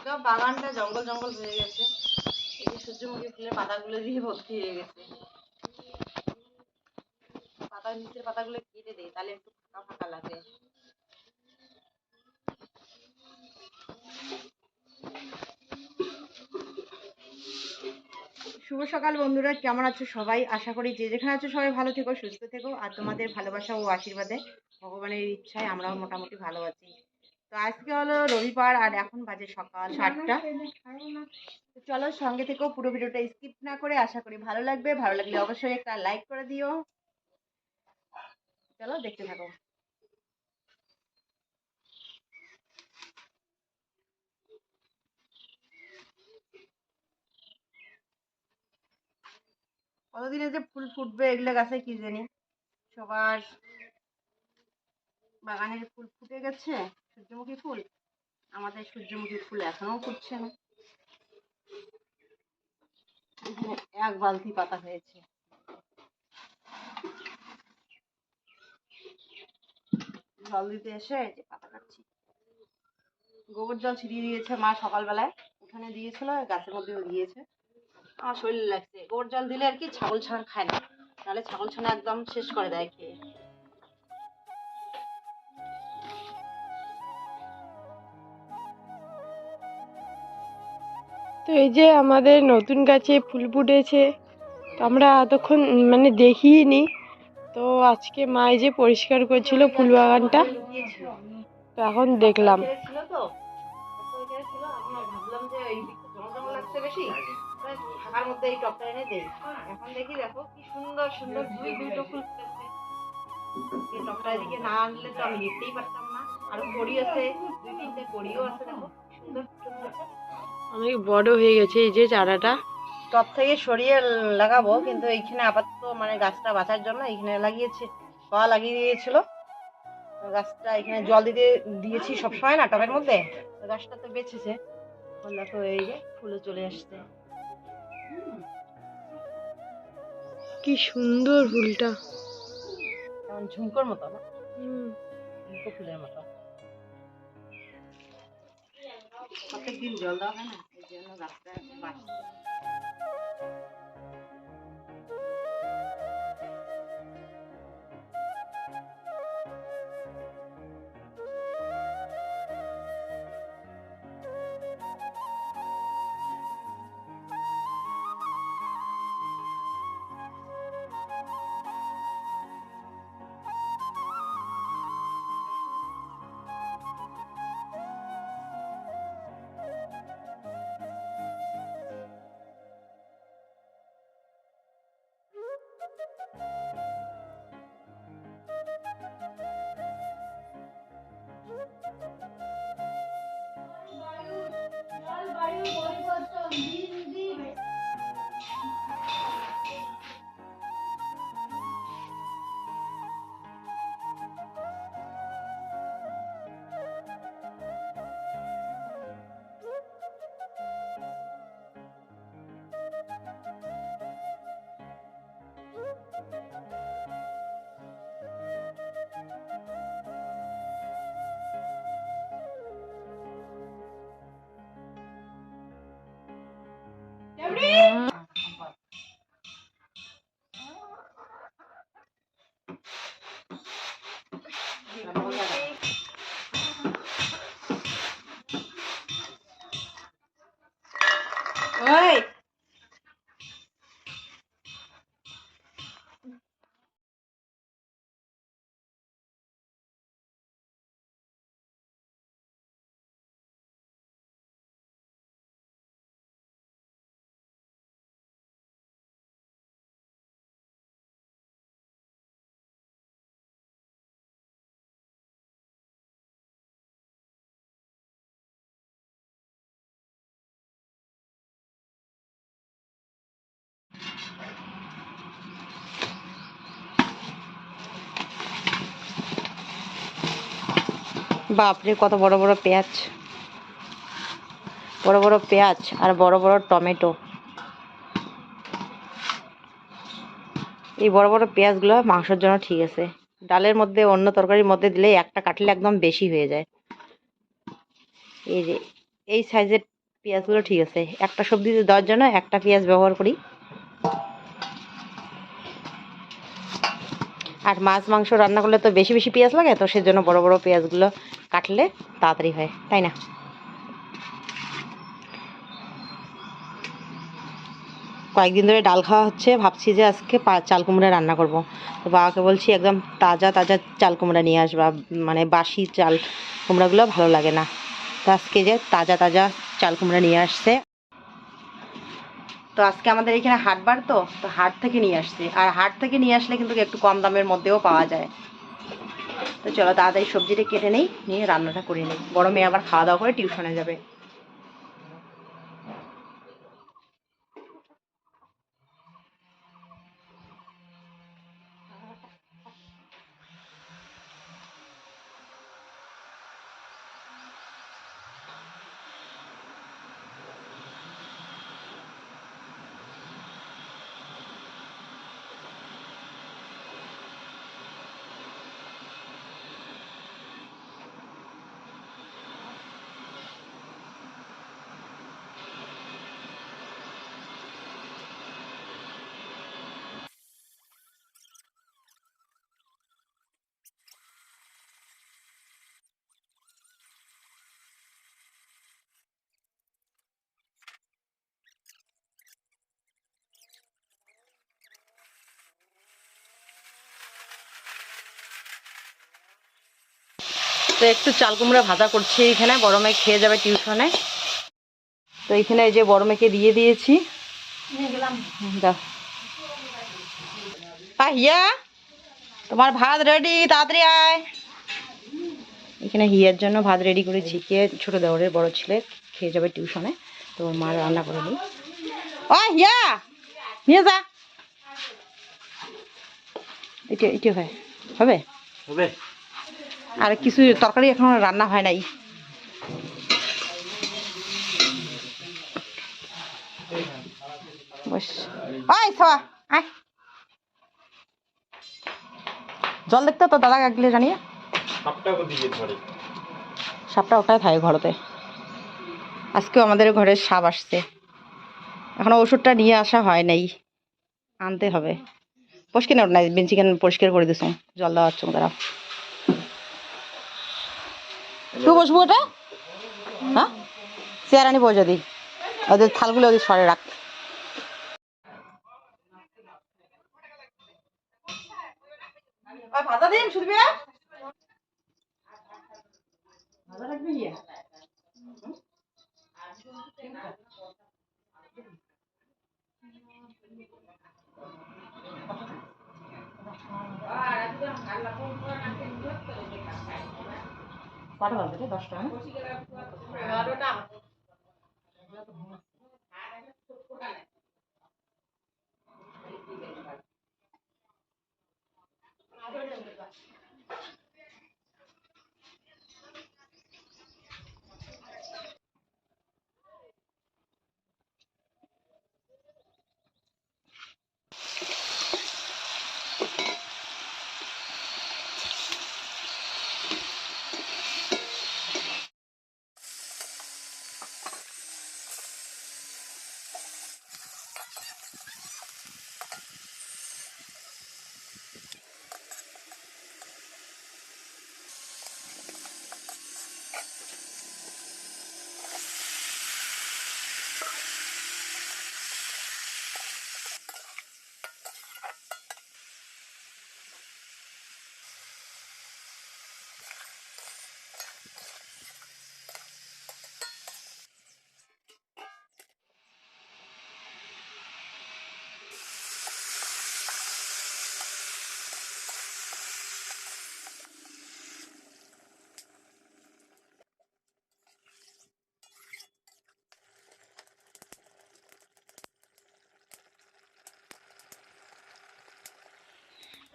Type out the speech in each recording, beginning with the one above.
একদম বাগানটা জঙ্গল জঙ্গল হয়ে গেছে। এই সূর্যমুখী ফুলের পাতাগুলো দিয়ে ভর্তি হয়ে গেছে। পাতার নিচের পাতাগুলো কেটে দেয় তাহলে একটু ফাঁকা ফাঁকা লাগে। শুভ সকাল বন্ধুরা, কেমন আছো সবাই? আশা করি যে যেখানে আছো সবাই ভালো থেকো, সুস্থ থেকো, আর তোমাদের ভালোবাসা ও আশীর্বাদে ভগবানের ইচ্ছায় আমরাও মোটামুটি ভালো আছি। তো আজকে হলো রবিবার আর এখন বাজে সকাল সাতটা। চলো সঙ্গে থেকেও পুরো ভিডিওটা স্কিপ না করে আশা করি ভালো লাগবে। ভালো লাগলে অবশ্যই একটা লাইক করে দিও। চলো দেখতে থাকো। কতদিনে যে ফুল ফুটবে এগুলো গাছে কি জানি? সবার বাগানের ফুল ফুটে গেছে। সূর্যমুখী ফুল? আমাদের সূর্যমুখী ফুল এখনও ফুটছে না। এক বালতি পাতা হয়েছে। জল দিতে এসে যে পাতা কাটছি। গোবর জল ছিটিয়ে দিয়েছে মা সকালবেলায়। উঠানে দিয়েছিল, গাছের মধ্যেও দিয়েছে। আমার শরীর লাগছে। গোবর জল দিলে আর কি ছাগল ছানা খায় না। তাহলে ছাগল ছানা একদম শেষ করে দেয় খেয়ে। তো এই যে আমাদের নতুন গাছে ফুল ফুটেছে, তো আমরা এতক্ষণ মানে দেখিনি তো আজকে মা এই যে পরিষ্কার করছিল ফুল বাগানটা, তো এখন দেখলাম। আর আছে দুই তিনটে আছে, দেখো সুন্দর। অনেক বড় হয়ে গেছে এই যে চারাটা। টপ থেকে সরিয়ে লাগাবো কিন্তু এইখানে আপাতত মানে গাছটা বাঁচার জন্য এইখানে লাগিয়েছে পাওয়া লাগিয়ে দিয়েছিল। গাছটা এখানে জল দিতে দিয়েছি সবসময় না টবের মধ্যে গাছটা তো বেঁচেছে। এখন দেখো এই যে ফুলে চলে আসছে। কি সুন্দর ফুলটা। যেমন ঝুমকোর মতো না? হুম। ঝুমকো ফুলের মতো। প্রত্যেকদিন জল দেওয়া হয় না? এই জন্য গাছটা বাঁচছে বাপরে, কত বড় বড় পেঁয়াজ। বড় বড় পেঁয়াজ আর বড় বড় টমেটো। এই বড় বড় পেঁয়াজগুলো মাংসের জন্য ঠিক আছে। ডালের মধ্যে, অন্য তরকারির মধ্যে দিলে একটা কাটলে একদম বেশি হয়ে যায়। এই যে, এই সাইজের পেঁয়াজগুলো ঠিক আছে। একটা সবজিতে দেওয়ার জন্য একটা পেঁয়াজ ব্যবহার করি। আর মাছ, মাংস রান্না করলে তো বেশি বেশি পেঁয়াজ লাগে, তো সেজন্য বড় বড় পেঁয়াজগুলো কাটলে তাড়াতাড়ি হয়, তাই না? কয়েকদিন ধরে ডাল খাওয়া হচ্ছে, ভাবছি যে আজকে চাল কুমড়া রান্না করব। তো বাবাকে বলছি, একদম তাজা তাজা চাল কুমড়া নিয়ে আসবা মানে বাসি চাল কুমড়াগুলো ভালো লাগে না। তো আজকে যে তাজা তাজা চাল কুমড়া নিয়ে আসছে। তো আজকে আমাদের এখানে হাটবার তো তো হাট থেকে নিয়ে আসছে। আর হাট থেকে নিয়ে আসলে কিন্তু একটু কম দামের মধ্যেও পাওয়া যায়। তো চলো তাড়াতাড়ি সবজিটা কেটে নেই, নিয়ে রান্নাটা করে নিই। বড় মেয়ে আবার খাওয়া দাওয়া করে টিউশনে যাবে। তো একটু চাল কুমড়া ভাজা করছি এখানে, বড় মেয়ে খেয়ে যাবে টিউশনে। তো এখানে এই যে বড় মেয়েকে দিয়ে দিয়েছি। তোমার ভাত রেডি তাড়াতাড়ি আয়। এখানে হিয়ার জন্য ভাত রেডি করে কে ছোট দেওয়ারের বড় ছেলে খেয়ে যাবে টিউশনে, তো মা রান্না করে দিই। ও, হিয়া, নিয়ে যা। এটা এটা হয়। হবে? হবে। আর কিছু তরকারি এখনও রান্না হয় নাই। জল দেখতে তো দাদা গেলে জানিয়ে সাপটা ওখানে থাকে ঘরতে। আজকেও আমাদের ঘরে সাপ আসছে। এখনও ওষুধটা নিয়ে আসা হয় নাই। আনতে হবে। পরিষ্কার না নাই বেঞ্চি কেন পরিষ্কার করে দিস জল দেওয়ার চোখ দাঁড়াও। তুই বসবো ওটা হ্যাঁ? চেয়ার আনি বসে দি ওদের থালগুলো ওদের সরে রাখ। ভাজা দিন শুনবি ভাজা রাখবি কটা বাজে রে?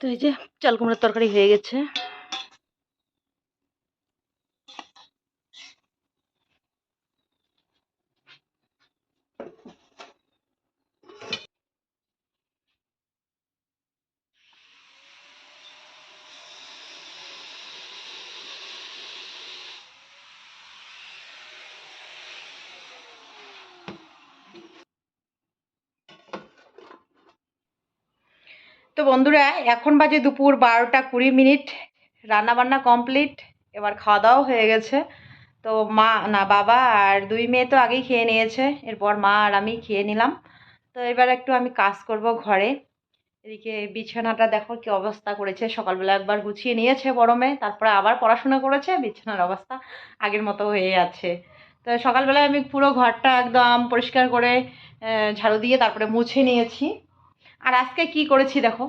তো এই যে চাল কুমড়োর তরকারি হয়ে গেছে। তো বন্ধুরা, এখন বাজে দুপুর বারোটা কুড়ি মিনিট। রান্না বান্না কমপ্লিট, এবার খাওয়া দাওয়া হয়ে গেছে। তো মা, না, বাবা আর দুই মেয়ে তো আগেই খেয়ে নিয়েছে, এরপর মা আর আমি খেয়ে নিলাম। তো এবার একটু আমি কাজ করব ঘরে। এদিকে বিছানাটা দেখো কি অবস্থা করেছে, সকালবেলা একবার গুছিয়ে নিয়েছে মেয়ে, তারপরে আবার পড়াশোনা করেছে, বিছানার অবস্থা আগের মতো হয়ে আছে তো সকালবেলায় আমি পুরো ঘরটা একদম পরিষ্কার করে ঝাড়ু দিয়ে তারপরে মুছে নিয়েছি। আর আজকে কি করেছি দেখো?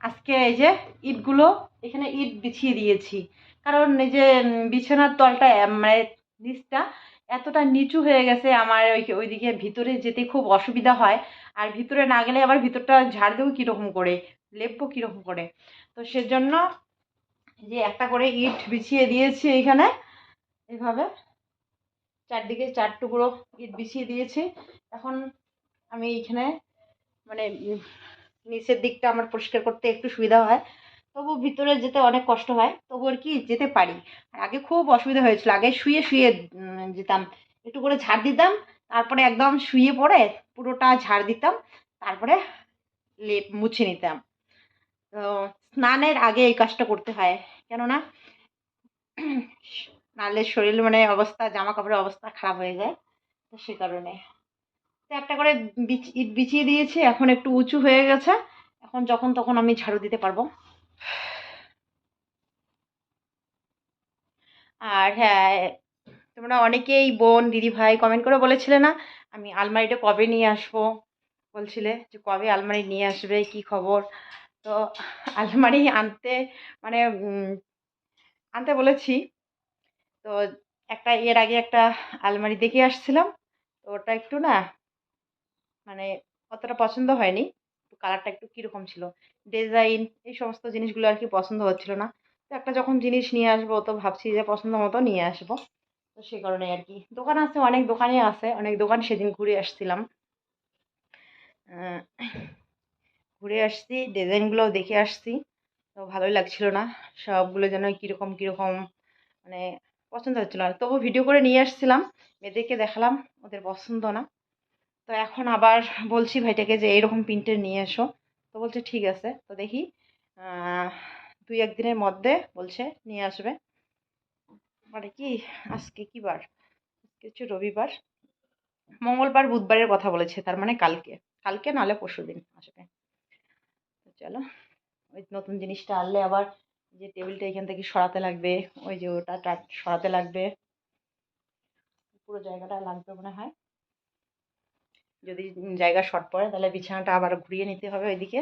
আজকে এই যে ইটগুলো এখানে ইট বিছিয়ে দিয়েছি। কারণ এই যে বিছানার তলটা মানে নিচটা এতটা নিচু হয়ে গেছে আমার ওই, ওইদিকে ভিতরে যেতে খুব অসুবিধা হয়। আর ভিতরে না গেলে আবার ভিতরটা ঝাড় দেবো কীরকম করে? লেপবো কীরকম করে? তো সেজন্য যে একটা করে ইট বিছিয়ে দিয়েছি এইখানে এইভাবে চারদিকে চার টুকরো ইট বিছিয়ে দিয়েছি। এখন আমি এইখানে মানে নিচের দিকটা আমার পরিষ্কার করতে একটু সুবিধা হয়। তবু ভিতরে যেতে অনেক কষ্ট হয়, তবু আর কি যেতে পারি। আর আগে খুব অসুবিধা হয়েছিল, আগে শুয়ে শুয়ে যেতাম। একটু করে ঝাড় দিতাম, তারপরে একদম শুয়ে পড়ে পুরোটা ঝাড় দিতাম, তারপরে লেপ মুছে নিতাম। তো স্নানের আগে এই কাজটা করতে হয়, কেননা নাহলে শরীর মানে অবস্থা, জামা কাপড়ের অবস্থা খারাপ হয়ে যায়, তো সে কারণে। একটা করে ইট বিছিয়ে দিয়েছি, এখন একটু উঁচু হয়ে গেছে। এখন যখন তখন আমি ঝাড়ু দিতে পারব। আর হ্যাঁ তোমরা অনেকেই বোন, দিদি, ভাই কমেন্ট করে বলেছিলে না, আমি আলমারিটা কবে নিয়ে আসব? বলছিলে যে কবে আলমারি নিয়ে আসবে, কি খবর? তো আলমারি আনতে মানে আনতে বলেছি। তো একটা, এর আগে একটা আলমারি দেখে আসছিলাম। তো ওটা একটু না মানে অতটা পছন্দ হয়নি। কালারটা একটু কীরকম ছিল? ডিজাইন এই সমস্ত জিনিসগুলো আর কি পছন্দ হচ্ছিল না। তো একটা যখন জিনিস নিয়ে আসব, তো ভাবছি যে পছন্দ মতো নিয়ে আসব। তো সেই কারণে আর কি। দোকান আছে, অনেক দোকানে আছে। অনেক দোকান সেদিন ঘুরে আসছিলাম। ঘুরে আসছি ডিজাইনগুলোও দেখে আসছি। তো ভালোই লাগছিল না। সবগুলো যেন কীরকম কীরকম মানে পছন্দ হচ্ছিল না। তবু ভিডিও করে নিয়ে আসছিলাম। মেয়েদেরকে দেখালাম। ওদের পছন্দ না। তো এখন আবার বলছি ভাইটাকে যে, এইরকম প্রিন্টের নিয়ে এসো। তো বলছে, ঠিক আছে। তো দেখি দুই একদিনের মধ্যে বলছে, নিয়ে আসবে। মানে কি, আজকে কি বার? আজকে হচ্ছে রবিবার। মঙ্গলবার, বুধবারের কথা বলেছে, তার মানে কালকে। কালকে নাহলে পরশু দিন আসবে। চলো, ওই নতুন জিনিসটা আনলে আবার যে টেবিলটা এখান থেকে সরাতে লাগবে, ওই যে ওটা সরাতে লাগবে। পুরো জায়গাটা লাগবে মনে হয়। যদি জায়গা শর্ট পড়ে, তাহলে বিছানাটা আবার ঘুরিয়ে নিতে হবে ওইদিকে।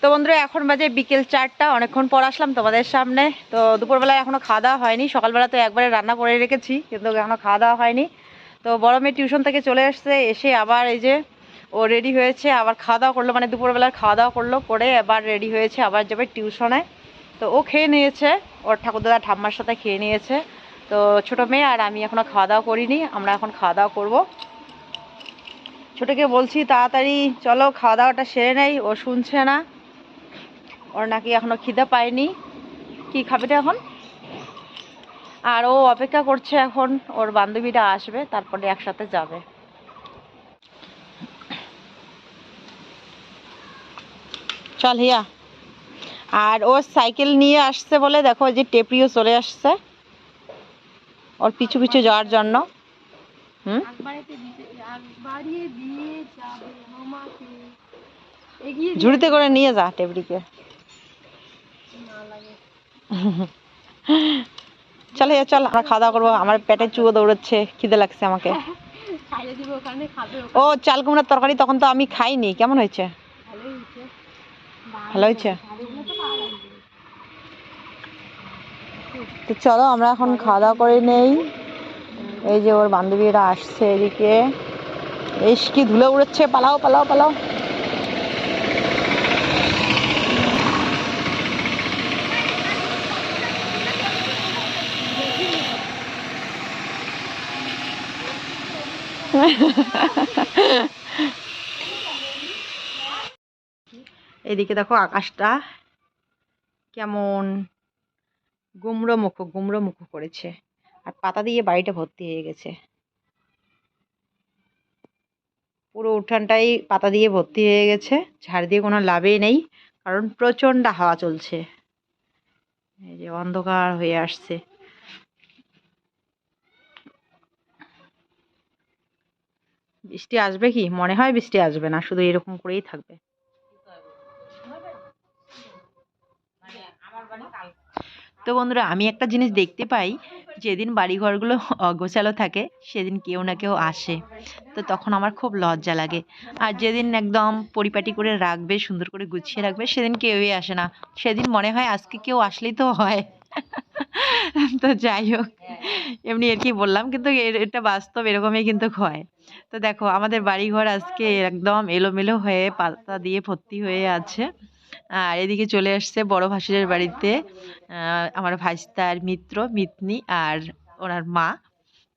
তো বন্ধুরা, এখন বাজে বিকেল চারটা, অনেকক্ষণ পর আসলাম তোমাদের সামনে। তো দুপুরবেলায় এখনও খাওয়া দাওয়া হয়নি, সকালবেলা তো একবারে রান্না করে রেখেছি, কিন্তু এখনও খাওয়া দাওয়া হয়নি। তো বড় মেয়ে টিউশন থেকে চলে আসছে এসে আবার এই যে ও রেডি হয়েছে, আবার খাওয়া দাওয়া করল মানে দুপুরবেলার খাওয়া দাওয়া করল, করে এবার রেডি হয়েছে, আবার যাবে টিউশনে তো ও খেয়ে নিয়েছে, ওর ঠাকুরদাদা ঠাম্মার সাথে খেয়ে নিয়েছে। তো ছোট মেয়ে আর আমি এখনও খাওয়া দাওয়া করিনি, আমরা এখন খাওয়া দাওয়া করব। ছোটকে বলছি, তাড়াতাড়ি চলো খাওয়া দাওয়াটা সেরে নেই, ও শুনছে না। ওর নাকি এখনও খিদে পায়নি। কি খাবে রে এখন? আর ও অপেক্ষা করছে এখন, ওর বান্ধবীরা আসবে, তারপরে একসাথে যাবে। চল হিয়া। আর ও সাইকেল নিয়ে আসছে বলে, দেখো যে টেপরিও চলে আসছে। ওর পিছু পিছু যাওয়ার জন্য। হুম? বাড়িয়ে দিয়ে যাবে আমাকে। এগিয়ে ঝুড়িতে করে নিয়ে যা লাগে। চল চল আমরা খাওয়া দাওয়া করব। আমার পেটে চুয়ো দৌড়চ্ছে খিদে লাগছে আমাকে। ও চাল কুমড়ার তরকারি তখন তো আমি খাইনি। কেমন হয়েছে? ভালো হয়েছে? তো চলো আমরা এখন খাওয়া দাওয়া করে নেই। এই যে ওর বান্ধবীরা আসছে এদিকে। এস কি ধুলে উড়েছে? পালাও পালাও পালাও। এদিকে দেখো আকাশটা কেমন গুমড়ো মুখো গুমড়ো মুখো করেছে। আর পাতা দিয়ে বাড়িটা ভর্তি হয়ে গেছে। পুরো উঠানটাই পাতা দিয়ে ভর্তি হয়ে গেছে। ঝাড় দিয়ে কোনো লাভই নেই, কারণ প্রচণ্ড হাওয়া চলছে। এই যে অন্ধকার হয়ে আসছে। বৃষ্টি আসবে কি? মনে হয় বৃষ্টি আসবে না, শুধু এরকম করেই থাকবে। তো বন্ধুরা, আমি একটা জিনিস দেখতে পাই, যেদিন বাড়িঘরগুলো অগোছালো থাকে, সেদিন কেউ না কেউ আসে। তো তখন আমার খুব লজ্জা লাগে। আর যেদিন একদম পরিপাটি করে রাখবে, সুন্দর করে গুছিয়ে রাখবে, সেদিন কেউই আসে না। সেদিন মনে হয় আজকে কেউ আসলেই তো হয়। তো যাই হোক, এমনি আর কি বললাম, কিন্তু এটা বাস্তব এরকমই কিন্তু হয়। তো দেখো, আমাদের বাড়িঘর আজকে একদম এলোমেলো হয়ে পাতা দিয়ে ভর্তি হয়ে আছে। আর এদিকে চলে আসছে বড় ভাসুরের বাড়িতে আমার ভাইস্তার মিত্র, মিতনি আর ওনার মা।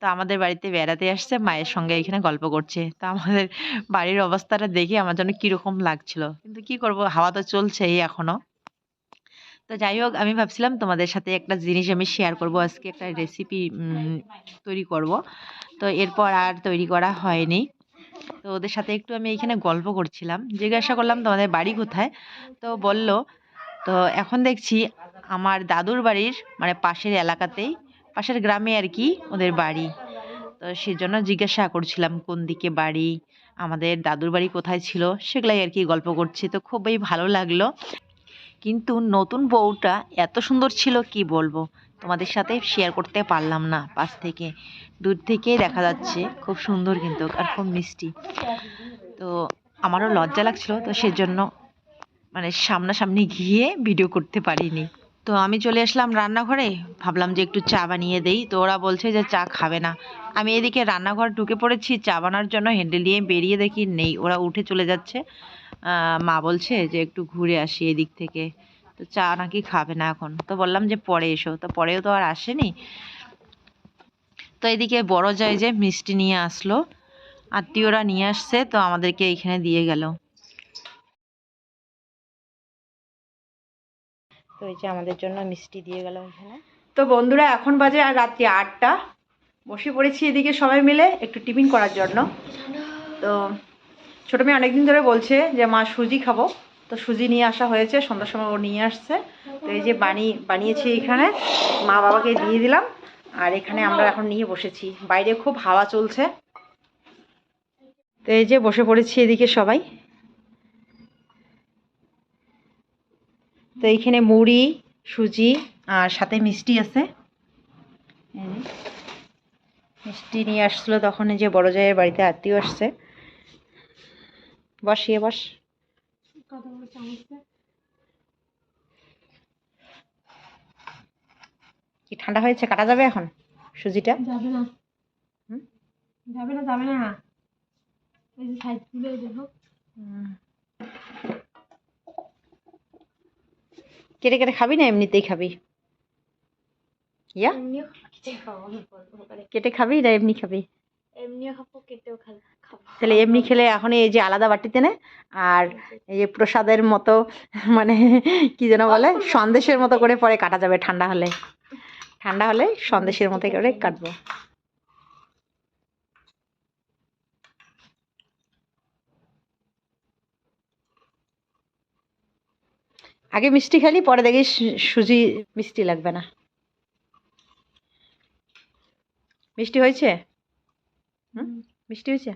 তো আমাদের বাড়িতে বেড়াতে আসছে, মায়ের সঙ্গে এখানে গল্প করছে। তো আমাদের বাড়ির অবস্থাটা দেখে আমার জন্য কীরকম লাগছিল। কিন্তু কি করব, হাওয়া তো চলছেই এখনও। তো যাই হোক, আমি ভাবছিলাম তোমাদের সাথে একটা জিনিস আমি শেয়ার করব। আজকে একটা রেসিপি তৈরি করব। তো এরপর আর তৈরি করা হয়নি। তো ওদের সাথে একটু আমি এখানে গল্প করছিলাম। জিজ্ঞাসা করলাম, তোমাদের বাড়ি কোথায়? তো বলল, তো এখন দেখছি আমার দাদুর বাড়ির মানে পাশের এলাকাতেই, পাশের গ্রামে আর কি ওদের বাড়ি। তো সেজন্য জিজ্ঞাসা করছিলাম, কোন দিকে বাড়ি? আমাদের দাদুর বাড়ি কোথায় ছিল? সেগুলাই আর কি গল্প করছি। তো খুবই ভালো লাগল। কিন্তু নতুন বউটা এত সুন্দর ছিল, কি বলব? তোমাদের সাথে শেয়ার করতে পারলাম না। পাশ থেকে, দূর থেকেই দেখা যাচ্ছে। খুব সুন্দর কিন্তু, আর খুব মিষ্টি। তো আমারও লজ্জা লাগছিল, তো সেজন্য মানে সামনাসামনি গিয়ে ভিডিও করতে পারিনি। তো আমি চলে আসলাম রান্নাঘরে। ভাবলাম যে একটু চা বানিয়ে দেই। তো ওরা বলছে যে চা খাবে না। আমি এদিকে রান্নাঘর ঢুকে পড়েছি। চা বানার জন্য হ্যান্ডেল নিয়ে বেরিয়ে দেখি নেই। ওরা উঠে চলে যাচ্ছে। মা বলছে যে একটু ঘুরে আসি এদিক থেকে। তো চা নাকি খাবে না এখন। তো বললাম যে পরে এসো। তো পরেও তো আর আসেনি। তো এদিকে বড় যায় যে মিষ্টি নিয়ে আসলো। আত্মীয়রা নিয়ে আসছে, তো আমাদেরকে এইখানে দিয়ে গেল। তো এই যে আমাদের জন্য মিষ্টি দিয়ে গেল এখানে। তো বন্ধুরা, এখন বাজে আর রাত্রি আটটা। বসে পড়েছি এদিকে সবাই মিলে একটু টিফিন করার জন্য। তো ছোটো মেয়ে অনেকদিন ধরে বলছে যে, মা সুজি খাব। তো সুজি নিয়ে আসা হয়েছে, সন্ধ্যার সময় ও নিয়ে আসছে। তো এই যে বানি, বানিয়েছি এখানে, মা বাবাকে দিয়ে দিলাম। আর এখানে আমরা এখন নিয়ে বসেছি। বাইরে খুব হাওয়া চলছে। তো এই যে বসে পড়েছি এদিকে সবাই। তো এইখানে মুড়ি, সুজি আর সাথে মিষ্টি আছে। মিষ্টি নিয়ে আসছিল তখন এই যে বড় জায়ের বাড়িতে আত্মীয় আসছে। বসিয়ে বস। কি ঠান্ডা হয়েছে? কাটা যাবে এখন? সুজিটা? যাবে না। হুম? যাবে না যাবে না। এই যে সাইড তুলে দেখো। কেটে কেটে খাবি না? এমনিতেই খাবি। ইয়া? কেটে খাবি না? এমনি খাবি? এমনিও খাব কেটেও খাব খাব। তাহলে এমনি খেলে এখন এই যে আলাদা বাটিতে নে আর এই যে। প্রসাদের মতো মানে কি যেন বলে সন্দেশের মতো করে পরে কাটা যাবে ঠান্ডা হলে। ঠান্ডা হলে সন্দেশের মতো করে কাটবো। আগে মিষ্টি খেলি পরে দেখি সুজি মিষ্টি লাগবে না। মিষ্টি হয়েছে? হুম? মিষ্টি হয়েছে?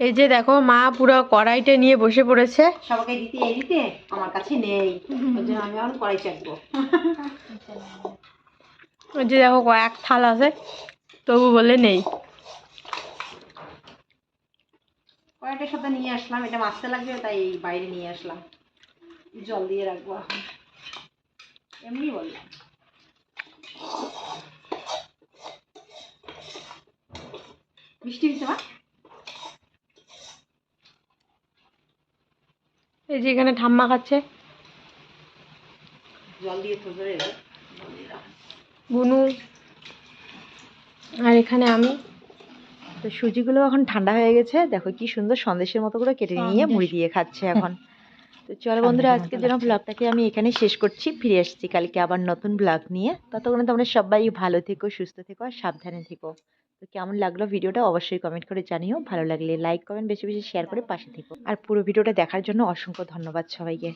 এই যে দেখো মা পুরো কড়াইটা নিয়ে বসে পড়েছে। সবাইকে দিতে এই দিতে? আমার কাছে নেই। ওই জন্য আমি এখন কড়াই চাকবো ওই যে দেখো কয়েক থাল আছে। তবু বলে নেই। কড়াইটার সাথে নিয়ে আসলাম। এটা মাছতে লাগবে তাই এই বাইরে নিয়ে আসলাম। জল দিয়ে রাখব এখন। এমনি বললাম। হয়েছে মা। এই যে এখানে ঠাম্মা খাচ্ছে। জল দিয়ে। বুনু। আর এখানে আমি। তো সুজিগুলো এখন ঠান্ডা হয়ে গেছে। দেখো কি সুন্দর সন্দেশের মতো করে কেটে নিয়ে মুড়ি দিয়ে খাচ্ছে এখন। তো চলো বন্ধুরা আজকে জন্য ব্লগটাকে আমি এখানে শেষ করছি। ফিরে আসছি কালকে আবার নতুন ব্লগ নিয়ে। ততক্ষণে তোমরা সবাই ভালো থেকো সুস্থ থেকো আর সাবধানে থেকো। তো কেমন লাগল ভিডিওটা অবশ্যই কমেন্ট করে জানিও। ভালো লাগলে লাইক কমেন্ট বেশি বেশি শেয়ার করে পাশে থেকো। আর পুরো ভিডিওটা দেখার জন্য অসংখ্য ধন্যবাদ সবাইকে।